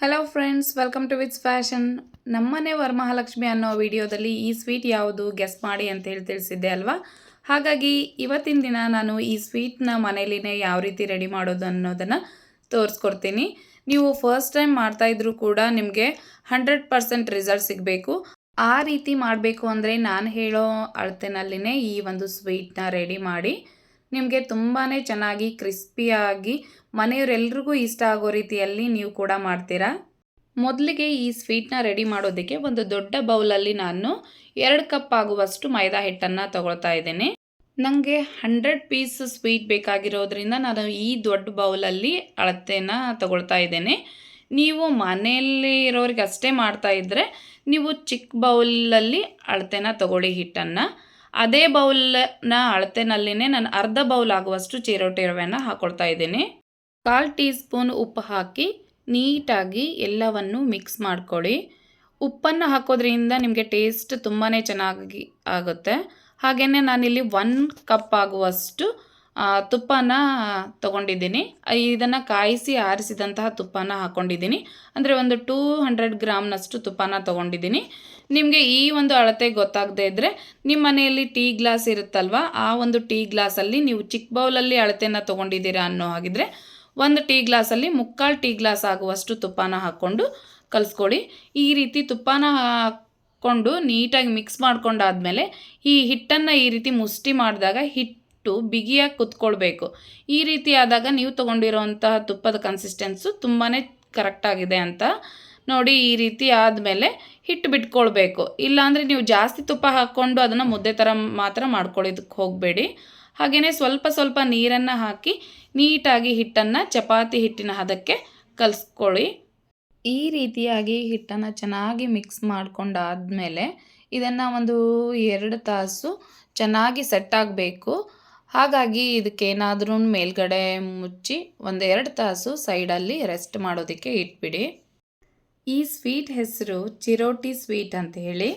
Hello friends welcome to ವಿತ್ಸ್ fashion ನಮ್ಮನೆ ವರಮಹಾಲಕ್ಷ್ಮಿ ಅನ್ನೋ ವಿಡಿಯೋದಲ್ಲಿ ಈ ಸ್ವೀಟ್ ಯಾವುದು ಗೆಸ್ ಮಾಡಿ ಅಂತ ಹೇಳಿ ತಿಳಿಸಿದ್ದೆ ಅಲ್ವಾ? ಹಾಗಾಗಿ ಇವತ್ತಿನ ದಿನ ನಾನು ಈ ಸ್ವೀಟ್ನ ಮನೇಲಿನೇ ಯಾವ ರೀತಿ ರೆಡಿ ಮಾಡೋದು ಅನ್ನೋದನ್ನು ತೋರಿಸ್ಕೊಡ್ತೀನಿ. ನೀವು ಫಸ್ಟ್ ಟೈಮ್ ಮಾಡ್ತಾ ಇದ್ರೂ ಕೂಡ ನಿಮಗೆ ಹಂಡ್ರೆಡ್ ಪರ್ಸೆಂಟ್ ರಿಸಲ್ಟ್ ಸಿಗಬೇಕು. ಆ ರೀತಿ ಮಾಡಬೇಕು ಅಂದರೆ ನಾನು ಹೇಳೋ ಅಳತೆನಲ್ಲಿನೇ ಈ ಒಂದು ಸ್ವೀಟ್ನ ರೆಡಿ ಮಾಡಿ. ನಿಮಗೆ ತುಂಬಾ ಚೆನ್ನಾಗಿ, ಕ್ರಿಸ್ಪಿಯಾಗಿ, ಮನೆಯವರೆಲ್ರಿಗೂ ಇಷ್ಟ ಆಗೋ ರೀತಿಯಲ್ಲಿ ನೀವು ಕೂಡ ಮಾಡ್ತೀರಾ? ಮೊದಲಿಗೆ ಈ ಸ್ವೀಟ್ನ ರೆಡಿ ಮಾಡೋದಕ್ಕೆ ಒಂದು ದೊಡ್ಡ ಬೌಲಲ್ಲಿ ನಾನು ಎರಡು ಕಪ್ ಆಗುವಷ್ಟು ಮೈದಾ ಹಿಟ್ಟನ್ನು ತಗೊಳ್ತಾ ಇದ್ದೇನೆ. ನನಗೆ ಹಂಡ್ರೆಡ್ ಪೀಸ್ ಸ್ವೀಟ್ ಬೇಕಾಗಿರೋದ್ರಿಂದ ನಾನು ಈ ದೊಡ್ಡ ಬೌಲಲ್ಲಿ ಅಳತೆನ ತಗೊಳ್ತಾ ಇದ್ದೇನೆ. ನೀವು ಮನೆಯಲ್ಲಿ ಇರೋರಿಗೆ ಅಷ್ಟೇ ಮಾಡ್ತಾ ಇದ್ದರೆ ನೀವು ಚಿಕ್ಕ ಬೌಲಲ್ಲಿ ಅಳತೆನ ತಗೊಳ್ಳಿ ಹಿಟ್ಟನ್ನು. ಅದೇ ಬೌಲ್ನ ಅಳತೆನಲ್ಲಿನೇ ನಾನು ಅರ್ಧ ಬೌಲ್ ಆಗುವಷ್ಟು ಚಿರೋಟಿ ರವೆಯನ್ನು ಹಾಕೊಳ್ತಾ ಇದ್ದೀನಿ. ಕಾಲು ಟೀ ಸ್ಪೂನ್ ಉಪ್ಪು ಹಾಕಿ ನೀಟಾಗಿ ಎಲ್ಲವನ್ನು ಮಿಕ್ಸ್ ಮಾಡ್ಕೊಳ್ಳಿ. ಉಪ್ಪನ್ನು ಹಾಕೋದ್ರಿಂದ ನಿಮಗೆ ಟೇಸ್ಟ್ ತುಂಬಾ ಚೆನ್ನಾಗಿ ಆಗುತ್ತೆ. ಹಾಗೆಯೇ ನಾನಿಲ್ಲಿ ಒನ್ ಕಪ್ ಆಗುವಷ್ಟು ತುಪ್ಪನ ತಗೊಂಡಿದ್ದೀನಿ. ಇದನ್ನು ಕಾಯಿಸಿ ಆರಿಸಿದಂತಹ ತುಪ್ಪನ ಹಾಕ್ಕೊಂಡಿದ್ದೀನಿ ಅಂದರೆ ಒಂದು ಟೂ ಹಂಡ್ರೆಡ್ ಗ್ರಾಮ್ನಷ್ಟು ತುಪ್ಪನ ತೊಗೊಂಡಿದ್ದೀನಿ. ನಿಮಗೆ ಈ ಒಂದು ಅಳತೆ ಗೊತ್ತಾಗದೇ ಇದ್ದರೆ ನಿಮ್ಮ ಮನೆಯಲ್ಲಿ ಟೀ ಗ್ಲಾಸ್ ಇರುತ್ತಲ್ವ, ಆ ಒಂದು ಟೀ ಗ್ಲಾಸಲ್ಲಿ ನೀವು ಚಿಕ್ಕ ಬೌಲಲ್ಲಿ ಅಳತೆನ ತೊಗೊಂಡಿದ್ದೀರಾ ಅನ್ನೋ ಹಾಗಿದ್ರೆ ಒಂದು ಟೀ ಗ್ಲಾಸಲ್ಲಿ ಮುಕ್ಕಾಲು ಟೀ ಗ್ಲಾಸ್ ಆಗುವಷ್ಟು ತುಪ್ಪನ ಹಾಕ್ಕೊಂಡು ಕಲಿಸ್ಕೊಳ್ಳಿ. ಈ ರೀತಿ ತುಪ್ಪನ ಹಾಕ್ಕೊಂಡು ನೀಟಾಗಿ ಮಿಕ್ಸ್ ಮಾಡ್ಕೊಂಡಾದಮೇಲೆ ಈ ಹಿಟ್ಟನ್ನು ಈ ರೀತಿ ಮುಷ್ಟಿ ಮಾಡಿದಾಗ ಹಿಟ್ಟು ಬಿಗಿಯಾಗಿ ಕುತ್ಕೊಳ್ಬೇಕು. ಈ ರೀತಿ ಆದಾಗ ನೀವು ತೊಗೊಂಡಿರೋಂತಹ ತುಪ್ಪದ ಕನ್ಸಿಸ್ಟೆನ್ಸು ತುಂಬಾ ಕರೆಕ್ಟಾಗಿದೆ ಅಂತ ನೋಡಿ ಈ ರೀತಿ ಆದಮೇಲೆ ಹಿಟ್ಟು ಬಿಟ್ಕೊಳ್ಬೇಕು. ಇಲ್ಲಾಂದರೆ ನೀವು ಜಾಸ್ತಿ ತುಪ್ಪ ಹಾಕ್ಕೊಂಡು ಅದನ್ನು ಮುದ್ದೆ ಥರ ಮಾತ್ರ ಮಾಡ್ಕೊಳ್ಳೋದಕ್ಕೆ ಹೋಗಬೇಡಿ. ಹಾಗೆಯೇ ಸ್ವಲ್ಪ ಸ್ವಲ್ಪ ನೀರನ್ನು ಹಾಕಿ ನೀಟಾಗಿ ಹಿಟ್ಟನ್ನು ಚಪಾತಿ ಹಿಟ್ಟಿನ ಹದಕ್ಕೆ ಕಲಿಸ್ಕೊಳ್ಳಿ. ಈ ರೀತಿಯಾಗಿ ಹಿಟ್ಟನ್ನು ಚೆನ್ನಾಗಿ ಮಿಕ್ಸ್ ಮಾಡ್ಕೊಂಡಾದಮೇಲೆ ಇದನ್ನು ಒಂದು ಎರಡು ತಾಸು ಚೆನ್ನಾಗಿ ಸೆಟ್ ಆಗಬೇಕು. ಹಾಗಾಗಿ ಇದಕ್ಕೇನಾದರೂ ಮೇಲ್ಗಡೆ ಮುಚ್ಚಿ ಒಂದೆರಡು ತಾಸು ಸೈಡಲ್ಲಿ ರೆಸ್ಟ್ ಮಾಡೋದಕ್ಕೆ ಇಟ್ಬಿಡಿ. ಈ ಸ್ವೀಟ್ ಹೆಸರು ಚಿರೋಟಿ ಸ್ವೀಟ್ ಅಂತ ಹೇಳಿ.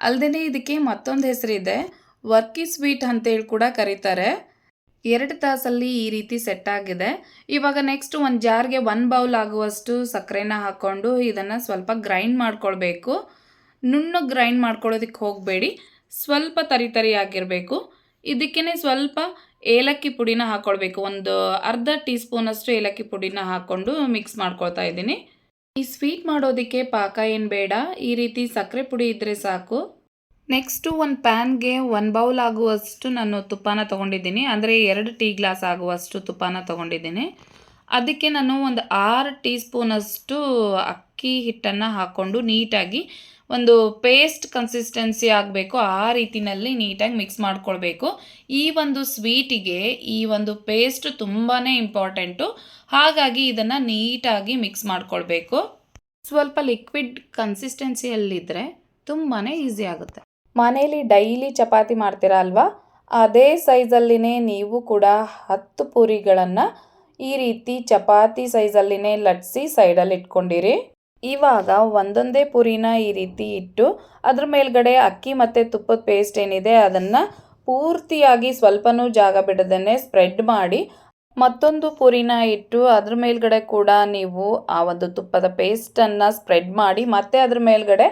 ಅಲ್ಲದೆ ಇದಕ್ಕೆ ಮತ್ತೊಂದು ಹೆಸರಿದೆ. ವರ್ಕಿ ಸ್ವೀಟ್ ಅಂತೇಳಿ ಕೂಡ ಕರೀತಾರೆ. ಎರಡು ತಾಸಲ್ಲಿ ಈ ರೀತಿ ಸೆಟ್ ಆಗಿದೆ. ಇವಾಗ ನೆಕ್ಸ್ಟ್ ಒಂದು ಜಾರ್ಗೆ ಒನ್ ಬೌಲ್ ಆಗುವಷ್ಟು ಸಕ್ಕರೆನ ಹಾಕ್ಕೊಂಡು ಇದನ್ನು ಸ್ವಲ್ಪ ಗ್ರೈಂಡ್ ಮಾಡ್ಕೊಳ್ಬೇಕು. ನುಣ್ಣಗೆ ಗ್ರೈಂಡ್ ಮಾಡ್ಕೊಳ್ಳೋದಕ್ಕೆ ಹೋಗಬೇಡಿ. ಸ್ವಲ್ಪ ತರಿ ತರಿ ಆಗಿರಬೇಕು. ಇದಕ್ಕೇ ಸ್ವಲ್ಪ ಏಲಕ್ಕಿ ಪುಡಿನ ಹಾಕ್ಕೊಳ್ಬೇಕು ಒಂದು ಅರ್ಧ ಟೀ ಸ್ಪೂನಷ್ಟು ಏಲಕ್ಕಿ ಪುಡಿನ ಹಾಕ್ಕೊಂಡು ಮಿಕ್ಸ್ ಮಾಡ್ಕೊಳ್ತಾ ಇದ್ದೀನಿ. ಈ ಸ್ವೀಟ್ ಮಾಡೋದಕ್ಕೆ ಪಾಕ ಏನು ಬೇಡ, ಈ ರೀತಿ ಸಕ್ಕರೆ ಪುಡಿ ಇದ್ದರೆ ಸಾಕು. ನೆಕ್ಸ್ಟು ಒಂದು ಪ್ಯಾನ್ಗೆ ಒನ್ ಬೌಲ್ ಆಗುವಷ್ಟು ನಾನು ತುಪ್ಪನ ತೊಗೊಂಡಿದ್ದೀನಿ. ಅಂದರೆ ಎರಡು ಟೀ ಗ್ಲಾಸ್ ಆಗುವಷ್ಟು ತುಪ್ಪನ ತೊಗೊಂಡಿದ್ದೀನಿ. ಅದಕ್ಕೆ ನಾನು ಒಂದು ಆರು ಟೀ ಸ್ಪೂನಷ್ಟು ಅಕ್ಕಿ ಹಿಟ್ಟನ್ನು ಹಾಕ್ಕೊಂಡು ನೀಟಾಗಿ ಒಂದು ಪೇಸ್ಟ್ ಕನ್ಸಿಸ್ಟೆನ್ಸಿ ಆಗಬೇಕು, ಆ ರೀತಿಯಲ್ಲಿ ನೀಟಾಗಿ ಮಿಕ್ಸ್ ಮಾಡ್ಕೊಳ್ಬೇಕು. ಈ ಒಂದು ಸ್ವೀಟಿಗೆ ಈ ಒಂದು ಪೇಸ್ಟ್ ತುಂಬಾ ಇಂಪಾರ್ಟೆಂಟು ಹಾಗಾಗಿ ಇದನ್ನು ನೀಟಾಗಿ ಮಿಕ್ಸ್ ಮಾಡ್ಕೊಳ್ಬೇಕು. ಸ್ವಲ್ಪ ಲಿಕ್ವಿಡ್ ಕನ್ಸಿಸ್ಟೆನ್ಸಿಯಲ್ಲಿದ್ದರೆ ತುಂಬಾ ಈಸಿ ಆಗುತ್ತೆ. ಮನೇಲಿ ಡೈಲಿ ಚಪಾತಿ ಮಾಡ್ತೀರಾ ಅಲ್ವಾ? ಅದೇ ಸೈಜಲ್ಲಿನೇ ನೀವು ಕೂಡ ಹತ್ತು ಪೂರಿಗಳನ್ನು ಈ ರೀತಿ ಚಪಾತಿ ಸೈಜಲ್ಲಿನೇ ಲಟ್ಸಿ ಸೈಡಲ್ಲಿ ಇಟ್ಕೊಂಡಿರಿ. ಇವಾಗ ಒಂದೊಂದೇ ಪುರಿನ ಈ ರೀತಿ ಇಟ್ಟು ಅದ್ರ ಮೇಲ್ಗಡೆ ಅಕ್ಕಿ ಮತ್ತು ತುಪ್ಪದ ಪೇಸ್ಟ್ ಏನಿದೆ ಅದನ್ನು ಪೂರ್ತಿಯಾಗಿ ಸ್ವಲ್ಪನೂ ಜಾಗ ಬಿಡದೇ ಸ್ಪ್ರೆಡ್ ಮಾಡಿ ಮತ್ತೊಂದು ಪುರಿನ ಇಟ್ಟು ಅದ್ರ ಮೇಲ್ಗಡೆ ಕೂಡ ನೀವು ಆ ಒಂದು ತುಪ್ಪದ ಪೇಸ್ಟನ್ನು ಸ್ಪ್ರೆಡ್ ಮಾಡಿ ಮತ್ತೆ ಅದ್ರ ಮೇಲ್ಗಡೆ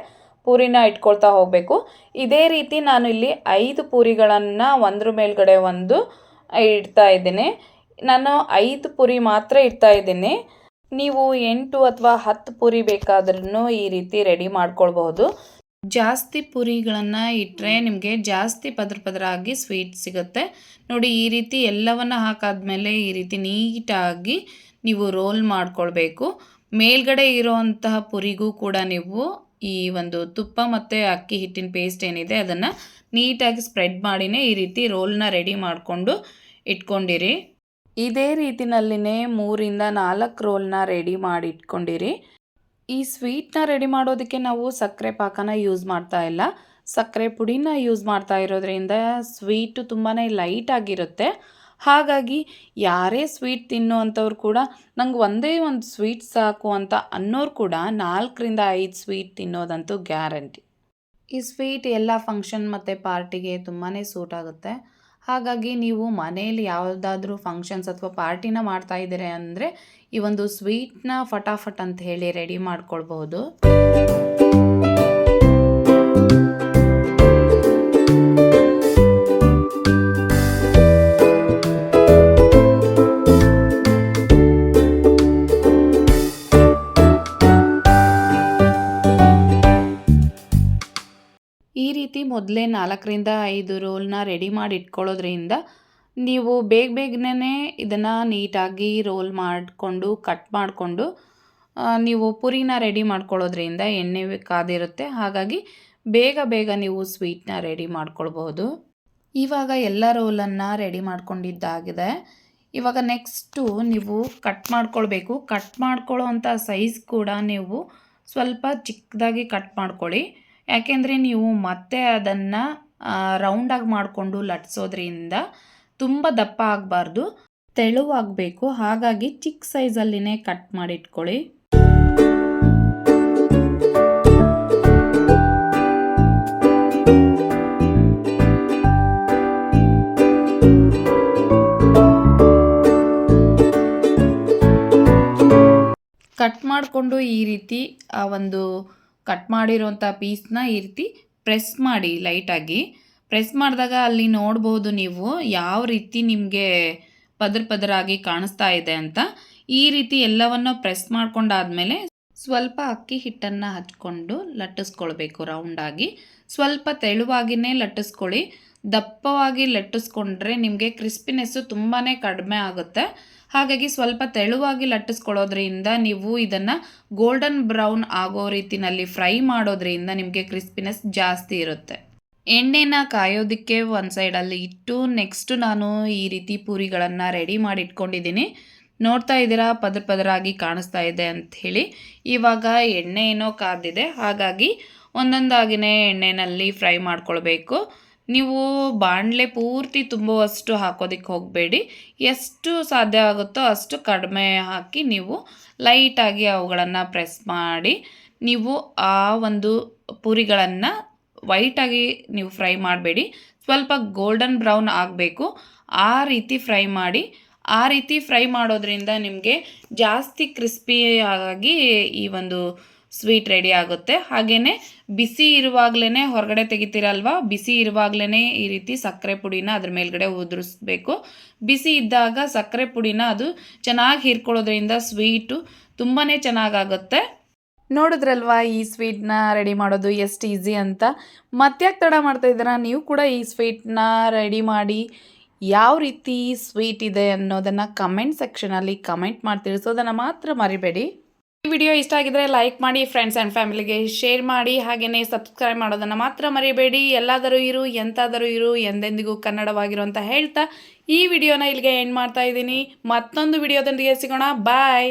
ಪೂರಿನ ಇಟ್ಕೊಳ್ತಾ ಹೋಗಬೇಕು. ಇದೇ ರೀತಿ ನಾನು ಇಲ್ಲಿ ಐದು ಪೂರಿಗಳನ್ನು ಒಂದ್ರ ಮೇಲ್ಗಡೆ ಒಂದು ಇಡ್ತಾ ಇದ್ದೀನಿ. ನಾನು ಐದು ಪುರಿ ಮಾತ್ರ ಇಡ್ತಾ ಇದ್ದೀನಿ. ನೀವು ಎಂಟು ಅಥವಾ ಹತ್ತು ಪುರಿ ಬೇಕಾದ್ರೂ ಈ ರೀತಿ ರೆಡಿ ಮಾಡ್ಕೊಳ್ಬಹುದು. ಜಾಸ್ತಿ ಪುರಿಗಳನ್ನು ಇಟ್ಟರೆ ನಿಮಗೆ ಜಾಸ್ತಿ ಪದ್ರ ಪದ್ರ ಆಗಿ ಸ್ವೀಟ್ ಸಿಗುತ್ತೆ. ನೋಡಿ, ಈ ರೀತಿ ಎಲ್ಲವನ್ನು ಹಾಕಾದ್ಮೇಲೆ ಈ ರೀತಿ ನೀಟಾಗಿ ನೀವು ರೋಲ್ ಮಾಡ್ಕೊಳ್ಬೇಕು. ಮೇಲ್ಗಡೆ ಇರೋವಂತಹ ಪುರಿಗೂ ಕೂಡ ನೀವು ಈ ಒಂದು ತುಪ್ಪ ಮತ್ತು ಅಕ್ಕಿ ಹಿಟ್ಟಿನ ಪೇಸ್ಟ್ ಏನಿದೆ ಅದನ್ನು ನೀಟಾಗಿ ಸ್ಪ್ರೆಡ್ ಮಾಡಿನೇ ಈ ರೀತಿ ರೋಲ್ನ ರೆಡಿ ಮಾಡಿಕೊಂಡು ಇಟ್ಕೊಂಡಿರಿ. ಇದೇ ರೀತಿನಲ್ಲಿನೇ ಮೂರಿಂದ ನಾಲ್ಕು ರೋಲ್ನ ರೆಡಿ ಮಾಡಿ ಇಟ್ಕೊಂಡಿರಿ ಈ ಸ್ವೀಟ್ನ ರೆಡಿ ಮಾಡೋದಕ್ಕೆ ನಾವು ಸಕ್ಕರೆ ಪಾಕನ ಯೂಸ್ ಮಾಡ್ತಾ ಇಲ್ಲ. ಸಕ್ಕರೆ ಪುಡಿನ ಯೂಸ್ ಮಾಡ್ತಾ ಇರೋದ್ರಿಂದ ಸ್ವೀಟು ತುಂಬಾ ಲೈಟ್ ಆಗಿರುತ್ತೆ. ಹಾಗಾಗಿ ಯಾರೇ ಸ್ವೀಟ್ ತಿನ್ನುವಂಥವ್ರು ಕೂಡ ನಂಗೆ ಒಂದೇ ಒಂದು ಸ್ವೀಟ್ ಸಾಕು ಅಂತ ಅನ್ನೋರು ಕೂಡ ನಾಲ್ಕರಿಂದ ಐದು ಸ್ವೀಟ್ ತಿನ್ನೋದಂತೂ ಗ್ಯಾರಂಟಿ. ಈ ಸ್ವೀಟ್ ಎಲ್ಲ ಫಂಕ್ಷನ್ ಮತ್ತು ಪಾರ್ಟಿಗೆ ತುಂಬಾ ಸೂಟ್ ಆಗುತ್ತೆ. ಹಾಗಾಗಿ ನೀವು ಮನೆಯಲ್ಲಿ ಯಾವುದಾದ್ರೂ ಫಂಕ್ಷನ್ಸ್ ಅಥವಾ ಪಾರ್ಟಿನ ಮಾಡ್ತಾ ಇದ್ದೀರಿ ಅಂದರೆ ಈ ಒಂದು ಸ್ವೀಟ್ನ ಫಟಾಫಟ್ ಅಂತ ಹೇಳಿ ರೆಡಿ ಮಾಡ್ಕೊಳ್ಬಹುದು. ನಾಲ್ಕರಿಂದ ಐದು ರೋಲ್ನ ರೆಡಿ ಮಾಡಿ ಇಟ್ಕೊಳ್ಳೋದ್ರಿಂದ ನೀವು ಬೇಗ ಬೇಗನೆ ಇದನ್ನು ನೀಟಾಗಿ ರೋಲ್ ಮಾಡಿಕೊಂಡು, ಕಟ್ ಮಾಡಿಕೊಂಡು ನೀವು ಪುರಿನ ರೆಡಿ ಮಾಡ್ಕೊಳ್ಳೋದ್ರಿಂದ ಎಣ್ಣೆ ಕಾದಿರುತ್ತೆ. ಹಾಗಾಗಿ ಬೇಗ ಬೇಗ ನೀವು ಸ್ವೀಟ್ನ ರೆಡಿ ಮಾಡ್ಕೊಳ್ಬಹುದು. ಇವಾಗ ಎಲ್ಲ ರೋಲನ್ನು ರೆಡಿ ಮಾಡ್ಕೊಂಡಿದ್ದಾಗಿದೆ. ಇವಾಗ ನೆಕ್ಸ್ಟು ನೀವು ಕಟ್ ಮಾಡ್ಕೊಳ್ಬೇಕು. ಕಟ್ ಮಾಡ್ಕೊಳ್ಳೋ ಅಂಥ ಸೈಜ್ ಕೂಡ ನೀವು ಸ್ವಲ್ಪ ಚಿಕ್ಕದಾಗಿ ಕಟ್ ಮಾಡ್ಕೊಳ್ಳಿ. ಯಾಕೆಂದರೆ ನೀವು ಮತ್ತೆ ಅದನ್ನು ರೌಂಡಾಗಿ ಮಾಡಿಕೊಂಡು ಲಟ್ಸೋದ್ರಿಂದ ತುಂಬ ದಪ್ಪ ಆಗಬಾರ್ದು. ತೆಳುವಾಗಬೇಕು. ಹಾಗಾಗಿ ಚಿಕ್ಕ ಸೈಜಲ್ಲಿನೇ ಕಟ್ ಮಾಡಿಟ್ಕೊಳ್ಳಿ. ಕಟ್ ಮಾಡಿಕೊಂಡು ಈ ರೀತಿ, ಆ, ಒಂದು ಕಟ್ ಮಾಡಿರೋಂಥ ಪೀಸ್ನ ಈ ರೀತಿ ಪ್ರೆಸ್ ಮಾಡಿ ಲೈಟಾಗಿ. ಪ್ರೆಸ್ ಮಾಡಿದಾಗ ಅಲ್ಲಿ ನೋಡ್ಬೋದು ನೀವು ಯಾವ ರೀತಿ ನಿಮಗೆ ಪದರ ಪದರಾಗಿ ಕಾಣಿಸ್ತಾ ಇದೆ ಅಂತ. ಈ ರೀತಿ ಎಲ್ಲವನ್ನು ಪ್ರೆಸ್ ಮಾಡ್ಕೊಂಡಾದ್ಮೇಲೆ ಸ್ವಲ್ಪ ಅಕ್ಕಿ ಹಿಟ್ಟನ್ನು ಹಚ್ಕೊಂಡು ಲಟ್ಟಿಸ್ಕೊಳ್ಬೇಕು ರೌಂಡಾಗಿ ಸ್ವಲ್ಪ ತೆಳುವಾಗಿನೇ ಲಟ್ಟಿಸ್ಕೊಳ್ಳಿ. ದಪ್ಪವಾಗಿ ಲಟ್ಟಿಸ್ಕೊಂಡ್ರೆ ನಿಮಗೆ ಕ್ರಿಸ್ಪಿನೆಸ್ಸು ತುಂಬಾ ಕಡಿಮೆ ಆಗುತ್ತೆ. ಹಾಗಾಗಿ ಸ್ವಲ್ಪ ತೆಳುವಾಗಿ ಲಟ್ಟಿಸ್ಕೊಳ್ಳೋದ್ರಿಂದ ನೀವು ಇದನ್ನು ಗೋಲ್ಡನ್ ಬ್ರೌನ್ ಆಗೋ ರೀತಿನಲ್ಲಿ ಫ್ರೈ ಮಾಡೋದ್ರಿಂದ ನಿಮಗೆ ಕ್ರಿಸ್ಪಿನೆಸ್ ಜಾಸ್ತಿ ಇರುತ್ತೆ. ಎಣ್ಣೆನ ಕಾಯೋದಕ್ಕೆ ಒಂದು ಸೈಡಲ್ಲಿ ಇಟ್ಟು ನೆಕ್ಸ್ಟ್ ನಾನು ಈ ರೀತಿ ಪೂರಿಗಳನ್ನು ರೆಡಿ ಮಾಡಿ ಇಟ್ಕೊಂಡಿದ್ದೀನಿ ನೋಡ್ತಾ ಇದ್ದೀರಾ, ಪದರ ಪದರಾಗಿ ಕಾಣಿಸ್ತಾ ಇದೆ ಅಂತ ಹೇಳಿ. ಇವಾಗ ಎಣ್ಣೆ ಏನೋ ಕಾದಿದೆ ಹಾಗಾಗಿ ಒಂದೊಂದಾಗಿನೇ ಎಣ್ಣೆನಲ್ಲಿ ಫ್ರೈ ಮಾಡ್ಕೊಳ್ಬೇಕು. ನೀವು ಬಾಣಲೆ ಪೂರ್ತಿ ತುಂಬುವಷ್ಟು ಹಾಕೋದಕ್ಕೆ ಹೋಗಬೇಡಿ. ಎಷ್ಟು ಸಾಧ್ಯ ಆಗುತ್ತೋ ಅಷ್ಟು ಕಡಿಮೆ ಹಾಕಿ ನೀವು ಲೈಟಾಗಿ ಅವುಗಳನ್ನು ಪ್ರೆಸ್ ಮಾಡಿ ನೀವು ಆ ಒಂದು ಪೂರಿಗಳನ್ನು ವೈಟಾಗಿ ನೀವು ಫ್ರೈ ಮಾಡಬೇಡಿ. ಸ್ವಲ್ಪ ಗೋಲ್ಡನ್ ಬ್ರೌನ್ ಆಗಬೇಕು. ಆ ರೀತಿ ಫ್ರೈ ಮಾಡಿ, ಆ ರೀತಿ ಫ್ರೈ ಮಾಡೋದ್ರಿಂದ ನಿಮಗೆ ಜಾಸ್ತಿ ಕ್ರಿಸ್ಪಿಯಾಗಿ ಈ ಒಂದು ಸ್ವೀಟ್ ರೆಡಿ ಆಗುತ್ತೆ. ಹಾಗೆಯೇ ಬಿಸಿ ಇರುವಾಗಲೇ ಹೊರಗಡೆ ತೆಗಿತೀರಲ್ವ? ಬಿಸಿ ಇರುವಾಗಲೇ ಈ ರೀತಿ ಸಕ್ಕರೆ ಪುಡಿನ ಅದ್ರ ಮೇಲ್ಗಡೆ ಉದುರಿಸ್ಬೇಕು. ಬಿಸಿ ಇದ್ದಾಗ ಸಕ್ಕರೆ ಪುಡಿನ ಅದು ಚೆನ್ನಾಗಿ ಹೀರ್ಕೊಳ್ಳೋದ್ರಿಂದ ಸ್ವೀಟು ತುಂಬಾ ಚೆನ್ನಾಗಾಗುತ್ತೆ. ನೋಡಿದ್ರಲ್ವಾ ಈ ಸ್ವೀಟ್ನ ರೆಡಿ ಮಾಡೋದು ಎಷ್ಟು ಈಸಿ ಅಂತ? ಮತ್ತ್ಯಾಕೆ ತಡ ಮಾಡ್ತಾ ಇದ್ದೀರಾ? ನೀವು ಕೂಡ ಈ ಸ್ವೀಟ್ನ ರೆಡಿ ಮಾಡಿ ಯಾವ ರೀತಿ ಸ್ವೀಟ್ ಇದೆ ಅನ್ನೋದನ್ನು ಕಮೆಂಟ್ ಸೆಕ್ಷನಲ್ಲಿ ಕಮೆಂಟ್ ಮಾಡಿ ತಿಳಿಸೋದನ್ನು ಮಾತ್ರ ಮರಿಬೇಡಿ. ಈ ವಿಡಿಯೋ ಇಷ್ಟ ಆಗಿದ್ರೆ ಲೈಕ್ ಮಾಡಿ ಫ್ರೆಂಡ್ಸ್ ಆ್ಯಂಡ್ ಫ್ಯಾಮಿಲಿಗೆ ಶೇರ್ ಮಾಡಿ ಹಾಗೆಯೇ ಸಬ್ಸ್ಕ್ರೈಬ್ ಮಾಡೋದನ್ನು ಮಾತ್ರ ಮರಿಬೇಡಿ. ಎಲ್ಲಾದರೂ ಇರು, ಎಂತಾದರೂ ಇರು, ಎಂದೆಂದಿಗೂ ಕನ್ನಡವಾಗಿರು ಅಂತ ಹೇಳ್ತಾ ಈ ವಿಡಿಯೋನ ಇಲ್ಲಿಗೆ ಎಂಡ್ ಮಾಡ್ತಾ ಇದ್ದೀನಿ. ಮತ್ತೊಂದು ವಿಡಿಯೋದೊಂದಿಗೆ ಸಿಗೋಣ. ಬಾಯ್